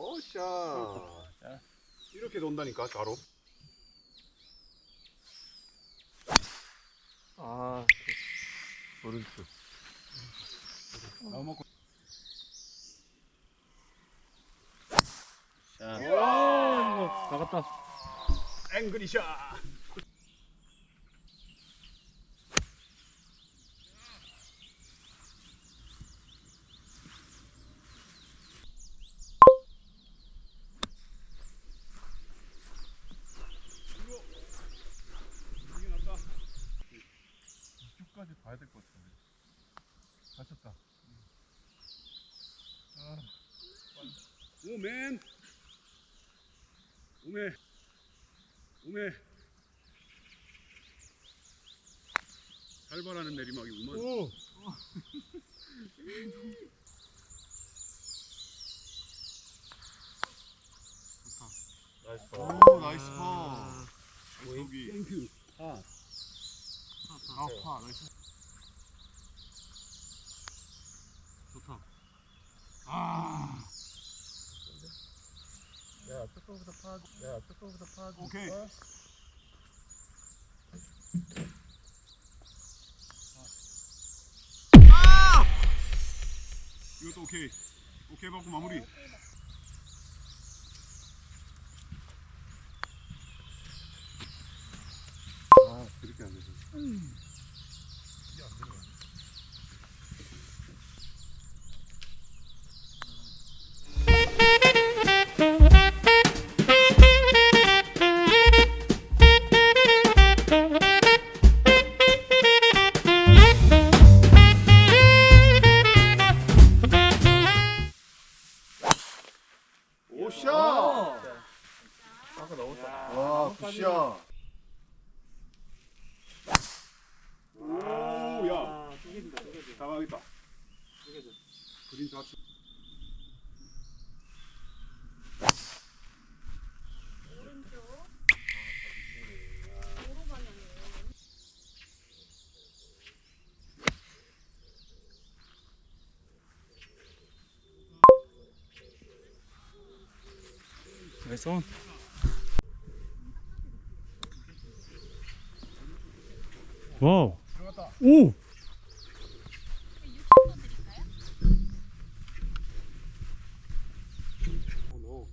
어샤. 이렇게 돈다니까 자로. 아, 오른쪽. 아 먹고. 와, 나갔다. 앵그리샷. 이쪽까지 봐야 될 것 같은데. 다쳤다. 오맨. 오메. 오메. 살벌하는 내리막이구만. 오. 나이스. 오 나이스 파. 여기 땡큐. 아. 아파 나이스. 좋다. 아. 야, 조금부터 파. 야, 조금부터 파. 오케이. 이것도 오케이. 오케이 받고 마무리. 당황했다. 그린 좌측. 나이스 온. 와우. 오. 오, 노.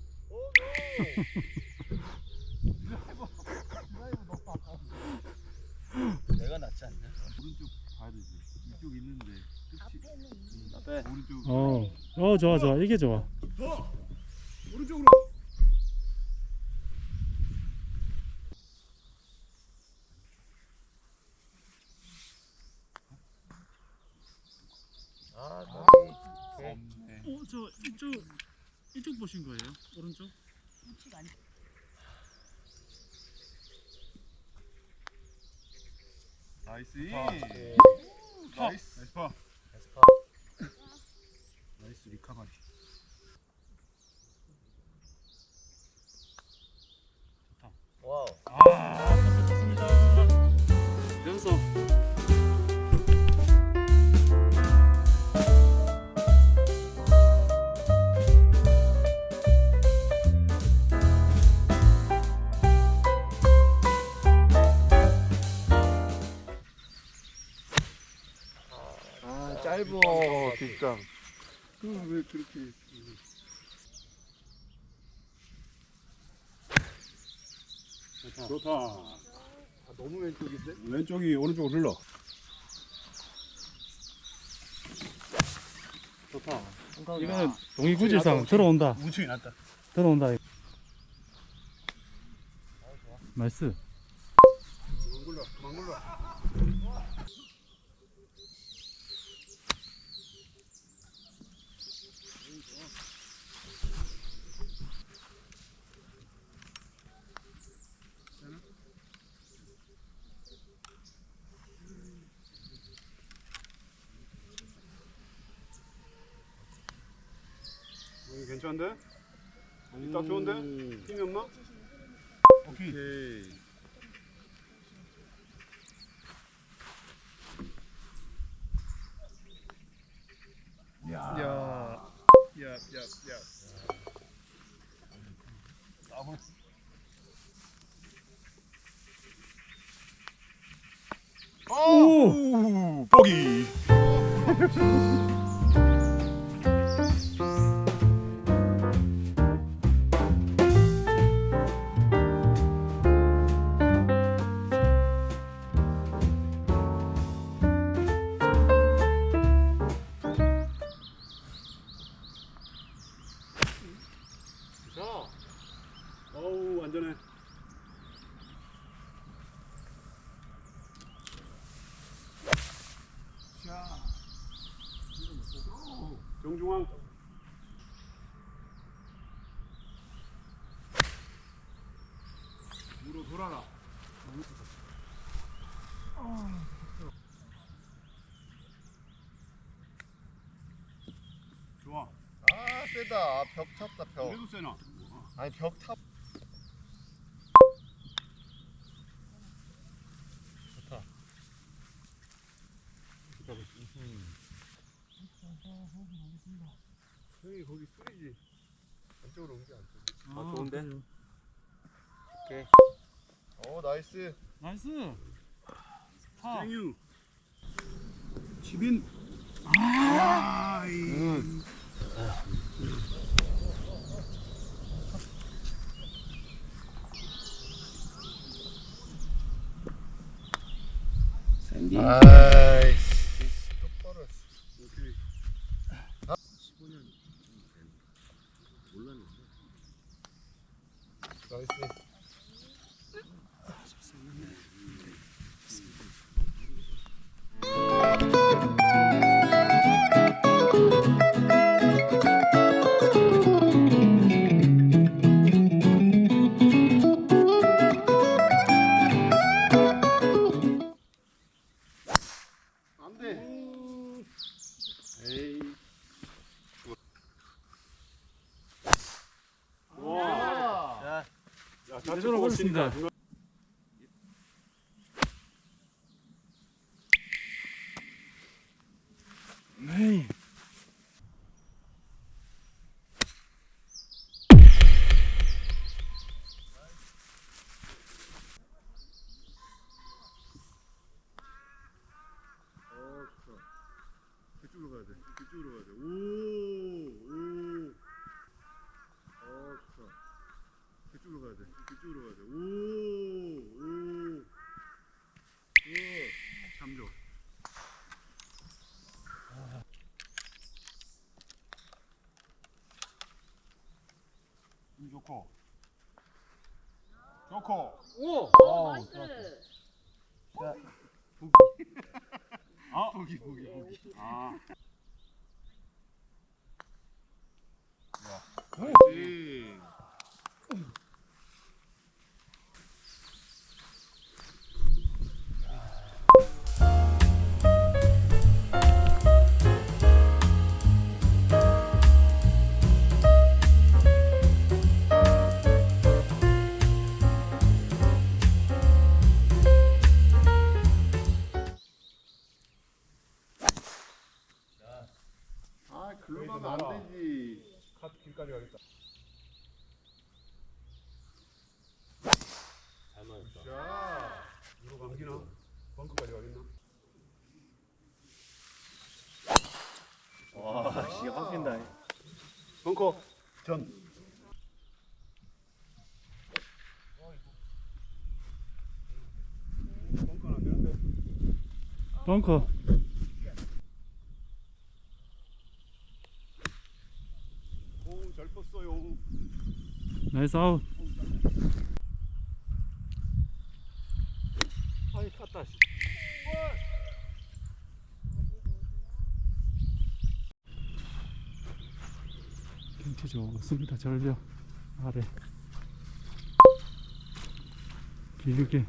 내가 낫지 않냐? 오른쪽 봐야 되지. 이쪽 있는데 끝이. 앞에. 오른쪽. 어. 어, 좋아, 좋아. 이게 좋아. 더. 오른쪽으로. 아, 없네. 어, 저 이쪽 이쪽 보신 거예요? 오른쪽? 나이스. 파. 나이스. 나이스 파. 나이스 리카바리. 와우. 아, 뒷장. 왜 그렇게. 좋다. 좋다. 아, 너무 왼쪽인데? 왼쪽이 오른쪽으로 흘러. 좋다. 이거는 동의구질상 들어온다. 우측이 낫다. 들어온다. 나이스. 망굴러, 망굴러. 괜찮은데? 딱 좋은데? 힘이 없나? 오케이. 오케이. 야. 야, 야, 야. 나무. 오! 보기. 좋아. 아 세다. 벽 쳤다 벽. 그래도 세나. 아니 벽 탑. 좋다. 형이 거기 뿌리지. 안쪽으로 옮겨 안쪽. 아, 좋은데? 그래요. 오 나이스. 나이스. 파. 생유. 지빈. 아. 샌디 아이씨. 똑바로 했어. 오케이. 15년 몰랐는데. 나이스. 걸렸습니다. 네. 어, 좋다. 그쪽으로 가야 돼. 그쪽으로 가야 돼. 오, 오. 어, 좋다. 그쪽으로 가야 돼. 그쪽으로 가야 돼. 오, 오. 오. 잠줘. 음, 좋고. 좋고. 오, 나이스. 아, 보기, 보기, 보기. 아. 나이스. 벙커. 오, 잘 컸어요. 나이스 아웃. 아이, 갔다. 씨. 경치 좋습니다. 절벽 아래. 길게.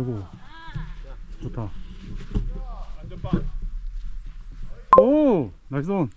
아이고. 좋다. 오 나이스 온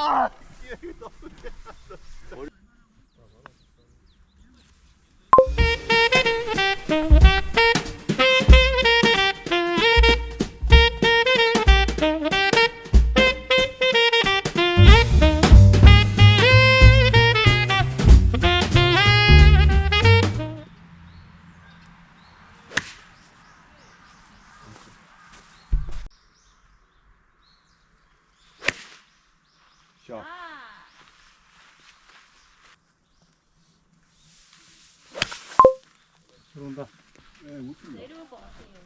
샷. 들어온다. 내려올 것 같아요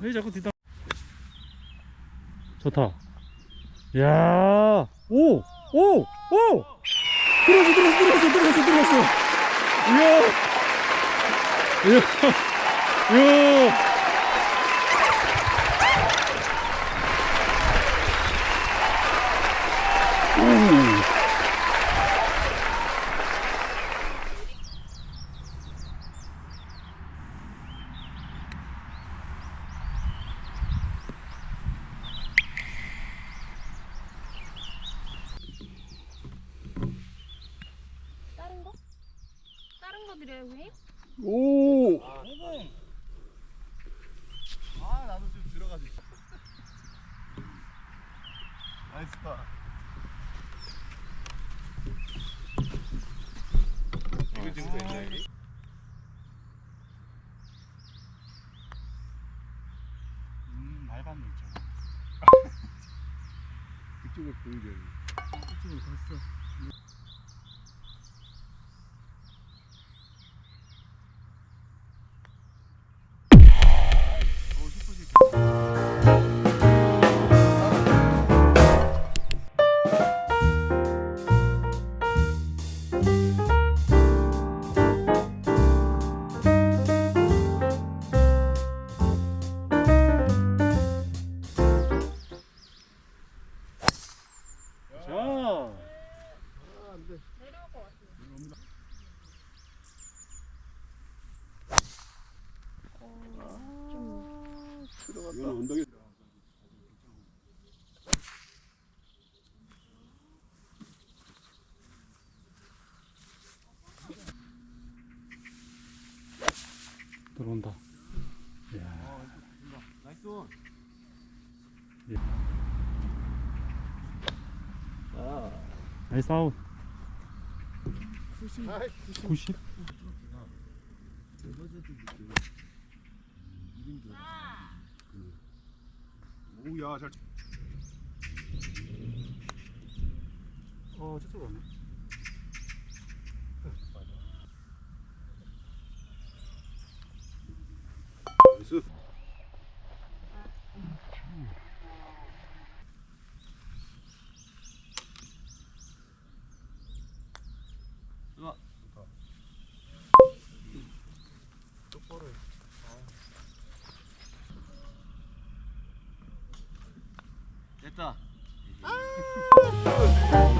왜 자꾸 뒷땅 좋다 야 오! 오! 오! 들어갔어 들어갔어 들어갔어 들어갔어 이야! 이야! 이야 드려요 선생님? 오. 아, 나도 좀 들어가지. 나이스 파. 이거 지금 되냐, 이게? 음, 있잖아 그쪽을 보이게. 이쪽으로 갔어 이건 언덕에 들어온다. 야. 나이스. 예. 아. 나이스 아웃. 90. 90. 오야 잘. 치- 어 저쪽 왔네. 나이스. 좋아. 똑바로 해. 됐다. 아.